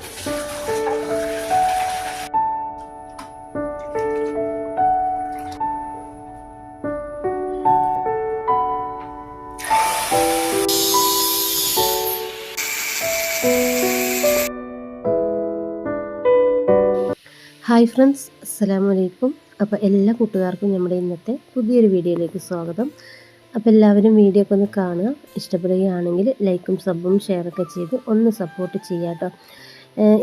Hi friends അസ്സലാമു അലൈക്കും. അപ്പോൾ എല്ലാ കൂട്ടുകാർക്കും നമ്മുടെ ഇന്നത്തെ പുതിയൊരു വീഡിയോയിലേക്ക് സ്വാഗതം. അപ്പോൾ എല്ലാവരും വീഡിയോ ഒക്കെ ഒന്ന് കാണുക. ഇഷ്ടപ്പെടുകയാണെങ്കിൽ ലൈക്കും സബും ഷെയറൊക്കെ ചെയ്ത് ഒന്ന് സപ്പോർട്ട് ചെയ്യാട്ടോ. കേട്ടോ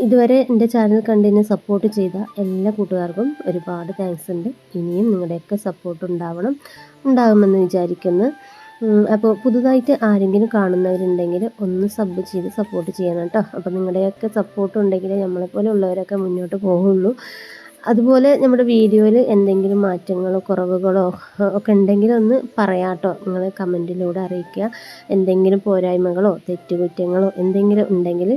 ഇതുവരെ എന്റെ ചാനൽ കണ്ടതിന് സപ്പോർട്ട് ചെയ്ത എല്ലാ കൂട്ടുകാർക്കും ഒരുപാട് താങ്ക്സ് ഉണ്ട്. ഇനിയും നിങ്ങളുടെയൊക്കെ സപ്പോർട്ട് ഉണ്ടാവണം ഉണ്ടാകുമെന്ന് വിചാരിക്കുന്നു. അപ്പോൾ പുതുതായിട്ട് ആരെങ്കിലും കാണുന്നവരുണ്ടെങ്കിൽ ഒന്ന് സബ് ചെയ്ത് സപ്പോർട്ട് ചെയ്യണം കേട്ടോ. അപ്പോൾ നിങ്ങളുടെയൊക്കെ സപ്പോർട്ട് ഉണ്ടെങ്കിൽ നമ്മളെപ്പോലെ ഉള്ളവരൊക്കെ മുന്നോട്ട് പോവുള്ളൂ അതുപോലെ നമ്മുടെ വീഡിയോയിൽ എന്തെങ്കിലും മാറ്റങ്ങളോ കുറവുകളോ ഒക്കെ ഉണ്ടെങ്കിൽ ഒന്ന് പറയാം കേട്ടോ. നിങ്ങൾ കമന്റിലൂടെ അറിയിക്കുക. എന്തെങ്കിലും പോരായ്മകളോ തെറ്റുകുറ്റങ്ങളോ എന്തെങ്കിലും ഉണ്ടെങ്കിൽ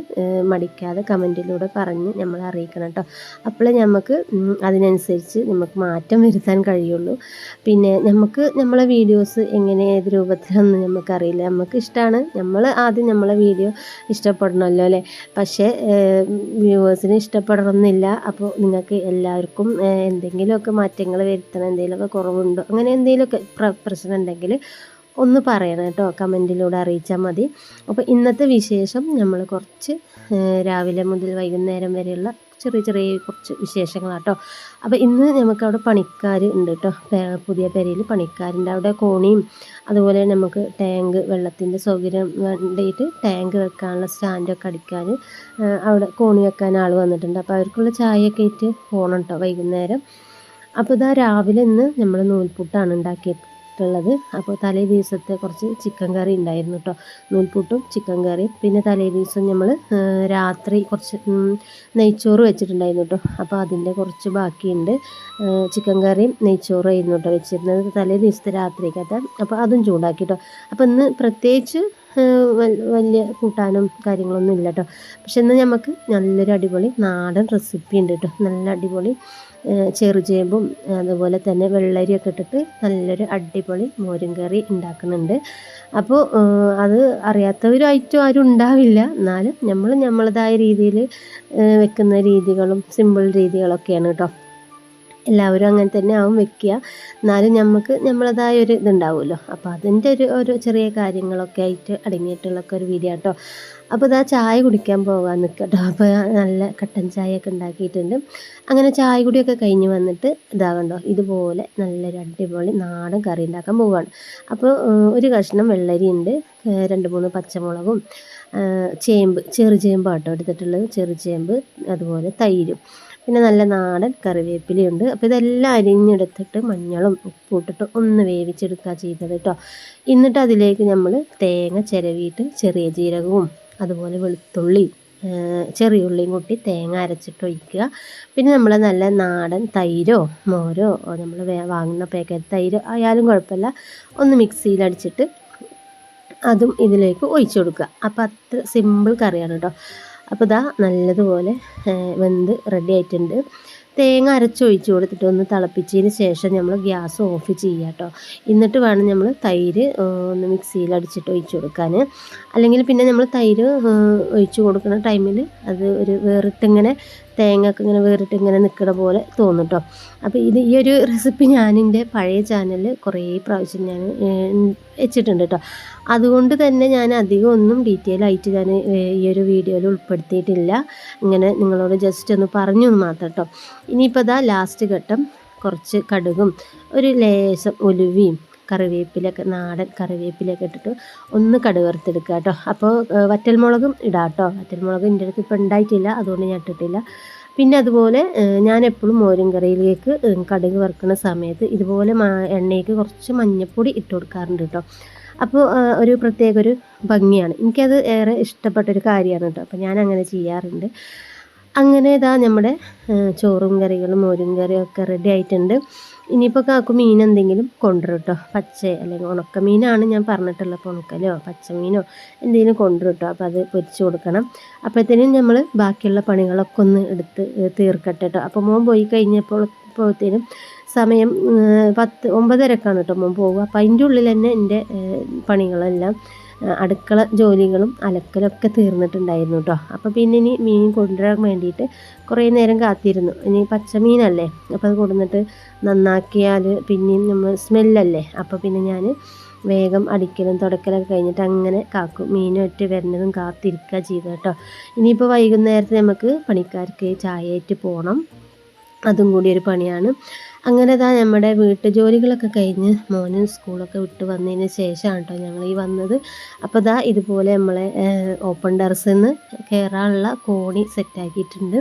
മടിക്കാതെ കമന്റിലൂടെ പറഞ്ഞ് നമ്മളെ അറിയിക്കണം കേട്ടോ. അപ്പോഴേ നമുക്ക് അതിനനുസരിച്ച് നമുക്ക് മാറ്റം വരുത്താൻ കഴിയുള്ളൂ. പിന്നെ നമുക്ക് നമ്മളെ വീഡിയോസ് എങ്ങനെ ഏത് രൂപത്തിലൊന്നും നമുക്കറിയില്ല. നമുക്ക് ഇഷ്ടമാണ്. നമ്മൾ ആദ്യം നമ്മളെ വീഡിയോ ഇഷ്ടപ്പെടണമല്ലോ അല്ലേ? പക്ഷേ വ്യൂവേഴ്സിന് ഇഷ്ടപ്പെടണമെന്നില്ല. അപ്പോൾ നിങ്ങൾക്ക് എല്ലാവർക്കും എന്തെങ്കിലുമൊക്കെ മാറ്റങ്ങൾ വരുത്തണം എന്തെങ്കിലുമൊക്കെ കുറവുണ്ടോ അങ്ങനെ എന്തെങ്കിലുമൊക്കെ പ്ര- പ്രശ്നം ഉണ്ടെങ്കിൽ ഒന്ന് പറയണം കേട്ടോ. കമന്റിലൂടെ അറിയിച്ചാൽ മതി. അപ്പോൾ ഇന്നത്തെ വിശേഷം നമ്മൾ കുറച്ച് രാവിലെ മുതൽ വൈകുന്നേരം വരെയുള്ള ചെറിയ ചെറിയ കുറച്ച് വിശേഷങ്ങളാട്ടോ അപ്പോൾ ഇന്ന് നമുക്ക് അവിടെ പണിക്കാർ ഉണ്ട് കേട്ടോ പുതിയ പെരയിൽ പണിക്കാരുണ്ട്. അവിടെ കോണിയും അതുപോലെ നമുക്ക് ടാങ്ക് വെള്ളത്തിന്റെ സൗകര്യം വേണ്ടിയിട്ട് ടാങ്ക് വെക്കാനുള്ള സ്റ്റാൻഡൊക്കെ അടിക്കാൻ അവിടെ കോണി വെക്കാൻ ആൾ വന്നിട്ടുണ്ട്. അപ്പോൾ അവർക്കുള്ള ചായയൊക്കെ ഇട്ട് പോകണം കേട്ടോ വൈകുന്നേരം. അപ്പോൾ ഇതാ രാവിലെ ഇന്ന് നമ്മൾ നൂൽപുട്ടാണ് ഉണ്ടാക്കിയിട്ടുള്ളത് അപ്പോൾ തലേ ദിവസത്തെ കുറച്ച് ചിക്കൻ കറി ഉണ്ടായിരുന്നു കേട്ടോ. നൂൽപുട്ടും ചിക്കൻ കറിയും. പിന്നെ തലേ ദിവസം നമ്മൾ രാത്രി കുറച്ച് നെയ്ച്ചോറ് വെച്ചിട്ടുണ്ടായിരുന്നു കേട്ടോ. അപ്പോൾ അതിന്റെ കുറച്ച് ബാക്കിയുണ്ട്. ചിക്കൻ കറിയും നെയ്ച്ചോറും ആയിരുന്നു കേട്ടോ വെച്ചിരുന്നത്. തലേ ദിവസത്തെ രാത്രിക്കത്തെ അപ്പോൾ അതും ചൂടാക്കി കേട്ടോ. അപ്പോൾ ഇന്ന് പ്രത്യേകിച്ച് വലിയ കൂട്ടാനും കാര്യങ്ങളൊന്നും ഇല്ല കേട്ടോ പക്ഷെ ഇന്ന് നമുക്ക് നല്ലൊരു അടിപൊളി നാടൻ റെസിപ്പി ഉണ്ട് കേട്ടോ നല്ല അടിപൊളി ചെറുചേമ്പും അതുപോലെ തന്നെ വെള്ളരിയൊക്കെ ഇട്ടിട്ട് നല്ലൊരു അടിപൊളി മോരും കറി ഉണ്ടാക്കുന്നുണ്ട്. അപ്പോൾ അത് അത് അറിയാത്തവരായിട്ടും ആരും ഉണ്ടാവില്ല. എന്നാലും നമ്മൾ നമ്മളതായ രീതിയിൽ വെക്കുന്ന രീതികളും സിമ്പിൾ രീതികളൊക്കെയാണ് കേട്ടോ എല്ലാവരും അങ്ങനെ തന്നെ ആവും വെക്കുക. എന്നാലും നമുക്ക് നമ്മളതായ ഒരു ഇതുണ്ടാവുമല്ലോ. അപ്പോൾ അതിന്റെ ഒരു ഓരോ ചെറിയ കാര്യങ്ങളൊക്കെ ആയിട്ട് അടങ്ങിയിട്ടുള്ളൊക്കെ ഒരു വീഡിയോ കേട്ടോ അപ്പോൾ ഇതാ ചായ കുടിക്കാൻ പോകാൻ നിൽക്കട്ടോ അപ്പോൾ നല്ല കട്ടൻ ചായയൊക്കെ ഉണ്ടാക്കിയിട്ടുണ്ട്. അങ്ങനെ ചായ കുടിയൊക്കെ കഴിഞ്ഞ് വന്നിട്ട് ഇതാകണ്ടോ ഇതുപോലെ നല്ലൊരു അടിപൊളി നാടൻ കറി ഉണ്ടാക്കാൻ പോവുകയാണ് അപ്പോൾ ഒരു കഷ്ണം വെള്ളരി ഉണ്ട് രണ്ട് മൂന്ന് പച്ചമുളകും ചേമ്പ് ചെറുചേമ്പ് കേട്ടോ എടുത്തിട്ടുള്ളത്. ചെറുചേമ്പ് അതുപോലെ തൈരും. പിന്നെ നല്ല നാടൻ കറിവേപ്പിലയുണ്ട്. അപ്പോൾ ഇതെല്ലാം അരിഞ്ഞെടുത്തിട്ട് മഞ്ഞളും ഉപ്പും ഇട്ടിട്ട് ഒന്ന് വേവിച്ചെടുക്കുക ചെയ്തത് കേട്ടോ എന്നിട്ട് അതിലേക്ക് നമ്മൾ തേങ്ങ ചിരവിയിട്ട് ചെറിയ ജീരകവും അതുപോലെ വെളുത്തുള്ളി ചെറിയ ഉള്ളിയും കൂട്ടി തേങ്ങ അരച്ചിട്ട് ഒഴിക്കുക. പിന്നെ നമ്മൾ നല്ല നാടൻ തൈരോ മോരോ നമ്മൾ വാങ്ങുന്ന പാക്കറ്റ് തൈരോ ആയാലും കുഴപ്പമില്ല. ഒന്ന് മിക്സിയിൽ അടിച്ചിട്ട് അതും ഇതിലേക്ക് ഒഴിച്ചു കൊടുക്കുക. അപ്പോൾ അത്ര സിമ്പിൾ കറിയാണ് കേട്ടോ അപ്പോൾ ഇതാ നല്ലതുപോലെ വെന്ത് റെഡി ആയിട്ടുണ്ട്. തേങ്ങ അരച്ചൊഴിച്ച് കൊടുത്തിട്ട് ഒന്ന് തിളപ്പിച്ചതിന് ശേഷം നമ്മൾ ഗ്യാസ് ഓഫ് ചെയ്യുക കേട്ടോ എന്നിട്ട് വേണം നമ്മൾ തൈര് ഒന്ന് മിക്സിയിൽ അടിച്ചിട്ട് ഒഴിച്ച് കൊടുക്കാൻ അല്ലെങ്കിൽ പിന്നെ നമ്മൾ തൈര് ഒഴിച്ച് കൊടുക്കുന്ന ടൈമിൽ അത് ഒരു വേറിട്ടിങ്ങനെ തേങ്ങ ഒക്കെ ഇങ്ങനെ വേറിട്ട് ഇങ്ങനെ നിൽക്കുന്ന പോലെ തോന്നും കേട്ടോ അപ്പോൾ ഇത് ഈ ഒരു റെസിപ്പി ഞാൻ എന്റെ പഴയ ചാനലിൽ കുറേ പ്രാവശ്യം ഞാൻ വെച്ചിട്ടുണ്ട് കേട്ടോ അതുകൊണ്ട് തന്നെ ഞാൻ അധികം ഒന്നും ഡീറ്റെയിൽ ആയിട്ട് ഞാൻ ഈ ഒരു വീഡിയോയിൽ ഉൾപ്പെടുത്തിയിട്ടില്ല. ഇങ്ങനെ നിങ്ങളോട് ജസ്റ്റ് ഒന്ന് പറഞ്ഞു മാത്രം കേട്ടോ ഇനിയിപ്പോൾ ഇതാ ലാസ്റ്റ് ഘട്ടം. കുറച്ച് കടുകും ഒരു ലേശം ഉലുവയും കറിവേപ്പിലൊക്കെ നാടൻ കറിവേപ്പിലൊക്കെ ഇട്ടിട്ട് ഒന്ന് കടുക് വറുത്തെടുക്കുക കേട്ടോ അപ്പോൾ വറ്റൽമുളകും ഇടാം കേട്ടോ വറ്റൽമുളക് എന്റെ അടുത്ത് ഇപ്പോൾ ഉണ്ടായിട്ടില്ല അതുകൊണ്ട് ഞാൻ ഇട്ടിട്ടില്ല. പിന്നെ അതുപോലെ ഞാൻ എപ്പോഴും മോരും കറിയിലേക്ക് കടുക് വറുക്കുന്ന സമയത്ത് ഇതുപോലെ എണ്ണയ്ക്ക് കുറച്ച് മഞ്ഞൾപ്പൊടി ഇട്ട് കൊടുക്കാറുണ്ട് കേട്ടോ അപ്പോൾ ഒരു പ്രത്യേക ഒരു ഭംഗിയാണ്. എനിക്കത് ഏറെ ഇഷ്ടപ്പെട്ടൊരു കാര്യമാണ് കേട്ടോ അപ്പോൾ ഞാൻ അങ്ങനെ ചെയ്യാറുണ്ട്. അങ്ങനെ ഇതാ നമ്മുടെ ചോറും കറികളും മോരും കറിയും ഒക്കെ റെഡി ആയിട്ടുണ്ട്. ഇനിയിപ്പോൾ കാക്കു മീൻ എന്തെങ്കിലും കൊണ്ടുവരും കേട്ടോ പച്ച അല്ലെങ്കിൽ ഉണക്ക മീനാണ് ഞാൻ പറഞ്ഞിട്ടുള്ളത് അപ്പോൾ ഉണക്കലോ പച്ചമീനോ എന്തെങ്കിലും കൊണ്ടുവരും കേട്ടോ അപ്പോൾ അത് പൊരിച്ച് കൊടുക്കണം. അപ്പോഴത്തേനും നമ്മൾ ബാക്കിയുള്ള പണികളൊക്കെ ഒന്ന് എടുത്ത് തീർക്കട്ടെ കേട്ടോ അപ്പോൾ മോൻ പോയി കഴിഞ്ഞപ്പോൾ ഇപ്പോഴത്തേനും സമയം പത്ത് ഒമ്പതരക്കാണ് കേട്ടോ മോൻ പോകുക അപ്പോൾ അതിന്റെ ഉള്ളിൽ തന്നെ എന്റെ പണികളെല്ലാം അടുക്കള ജോലികളും അലക്കലൊക്കെ തീർന്നിട്ടുണ്ടായിരുന്നു കേട്ടോ അപ്പോൾ പിന്നെ ഇനി മീൻ കൊണ്ടുവരാൻ വേണ്ടിയിട്ട് കുറേ നേരം കാത്തിരുന്നു. ഇനി പച്ചമീനല്ലേ? അപ്പോൾ അത് കൊണ്ടുവന്നിട്ട് നന്നാക്കിയാൽ പിന്നെയും നമ്മൾ സ്മെല്ലല്ലേ? അപ്പോൾ പിന്നെ ഞാൻ വേഗം അടിക്കലും തുടക്കലൊക്കെ കഴിഞ്ഞിട്ട് അങ്ങനെ കാക്കും. മീനൊറ്റ് വരുന്നതും കാത്തിരിക്കുക ചെയ്തു കേട്ടോ ഇനിയിപ്പോൾ വൈകുന്നേരത്ത് നമുക്ക് പണിക്കാർക്ക് ചായയായിട്ട് പോകണം. അതും കൂടി ഒരു പണിയാണ്. അങ്ങനെ താ നമ്മുടെ വീട്ടു ജോലികളൊക്കെ കഴിഞ്ഞ് മോനും സ്കൂളൊക്കെ വിട്ട് വന്നതിന് ശേഷമാണ് കേട്ടോ ഞങ്ങൾ ഈ വന്നത്. അപ്പോൾ ദാ ഇതുപോലെ നമ്മളെ ഓപ്പൺ ടെറസിൽ നിന്ന് കയറാനുള്ള കോണി സെറ്റാക്കിയിട്ടുണ്ട്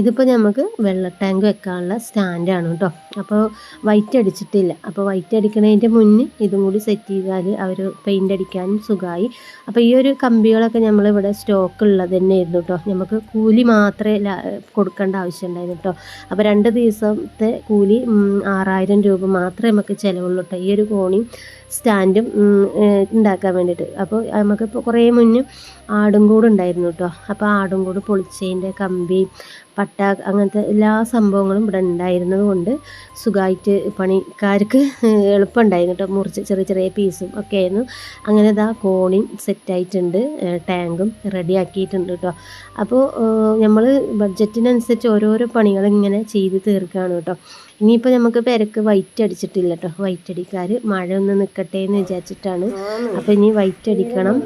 ഇതിപ്പോൾ നമുക്ക് വെള്ള ടാങ്ക് വെക്കാനുള്ള സ്റ്റാൻഡാണ് കേട്ടോ അപ്പോൾ വൈറ്റ് അടിച്ചിട്ടില്ല. അപ്പോൾ വൈറ്റ് അടിക്കുന്നതിന്റെ മുന്നേ ഇതും കൂടി സെറ്റ് ചെയ്താൽ അവർ പെയിന്റ് അടിക്കാനും സുഖമായി അപ്പോൾ ഈ ഒരു കമ്പികളൊക്കെ നമ്മളിവിടെ സ്റ്റോക്ക് ഉള്ളത് തന്നെയായിരുന്നു കേട്ടോ നമുക്ക് കൂലി മാത്രമേ കൊടുക്കേണ്ട ആവശ്യം ഉണ്ടായിരുന്നു കേട്ടോ അപ്പോൾ രണ്ട് ദിവസത്തെ കൂലി ആറായിരം രൂപ മാത്രമേ നമുക്ക് ചിലവുള്ളൂ കേട്ടോ ഈ ഒരു കോണിയും സ്റ്റാൻഡും ഉണ്ടാക്കാൻ വേണ്ടിയിട്ട്. അപ്പോൾ നമുക്കിപ്പോൾ കുറേ മുന്നേ ആടും കൂടുണ്ടായിരുന്നു കേട്ടോ അപ്പോൾ ആടും കൂട് പൊളിച്ചതിന്റെ കമ്പി പട്ട അങ്ങനത്തെ എല്ലാ സംഭവങ്ങളും ഇവിടെ ഉണ്ടായിരുന്നത് കൊണ്ട് സുഖമായിട്ട് പണിക്കാർക്ക് എളുപ്പമുണ്ടായിരുന്നു കേട്ടോ. മുറിച്ച് ചെറിയ ചെറിയ പീസും ഒക്കെ ആയിരുന്നു. അങ്ങനെ ഇതാ കോണിയും സെറ്റായിട്ടുണ്ട് ടാങ്കും റെഡി ആക്കിയിട്ടുണ്ട് കേട്ടോ. അപ്പോൾ നമ്മൾ ബഡ്ജറ്റിനനുസരിച്ച് ഓരോരോ പണികൾ ഇങ്ങനെ ചെയ്ത് തീർക്കുകയാണ് കേട്ടോ. ഇനിയിപ്പോൾ നമുക്ക് പെരക്ക് വൈറ്റ് അടിച്ചിട്ടില്ല കേട്ടോ വൈറ്റ് അടിക്കാർ മഴ ഒന്ന് നിൽക്കട്ടെ എന്ന് വിചാരിച്ചിട്ടാണ്. അപ്പോൾ ഇനി വൈറ്റ് അടിക്കണം.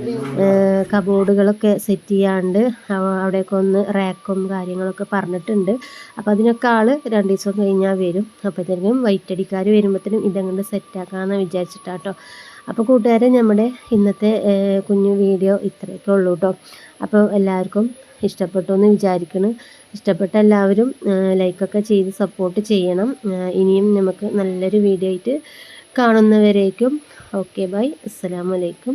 കബോർഡുകളൊക്കെ സെറ്റ് ചെയ്യാണ്ട് അവിടെയൊക്കെ ഒന്ന് റാക്കും കാര്യങ്ങളൊക്കെ പറഞ്ഞിട്ടുണ്ട്. അപ്പോൾ അതിനൊക്കെ ആൾ രണ്ട് ദിവസം കഴിഞ്ഞാൽ വരും. അപ്പോഴത്തേക്കും വൈറ്റ് അടിക്കാർ വരുമ്പോഴത്തേനും ഇതങ്ങോട്ട് സെറ്റാക്കാമെന്ന് വിചാരിച്ചിട്ടാട്ടോ അപ്പോൾ കൂട്ടുകാരെ നമ്മുടെ ഇന്നത്തെ കുഞ്ഞു വീഡിയോ ഇത്രയൊക്കെ ഉള്ളൂ കേട്ടോ അപ്പോൾ എല്ലാവർക്കും ഇഷ്ടപ്പെട്ടു എന്ന് വിചാരിക്കുന്നു ഇഷ്ടപ്പെട്ട എല്ലാവരും ലൈക്കൊക്കെ ചെയ്ത് സപ്പോർട്ട് ചെയ്യണം. ഇനിയും നമുക്ക് നല്ലൊരു വീഡിയോ ആയിട്ട് കാണുന്നവരേക്കും. ഓക്കെ ബൈ അസ്സലാമലൈക്കും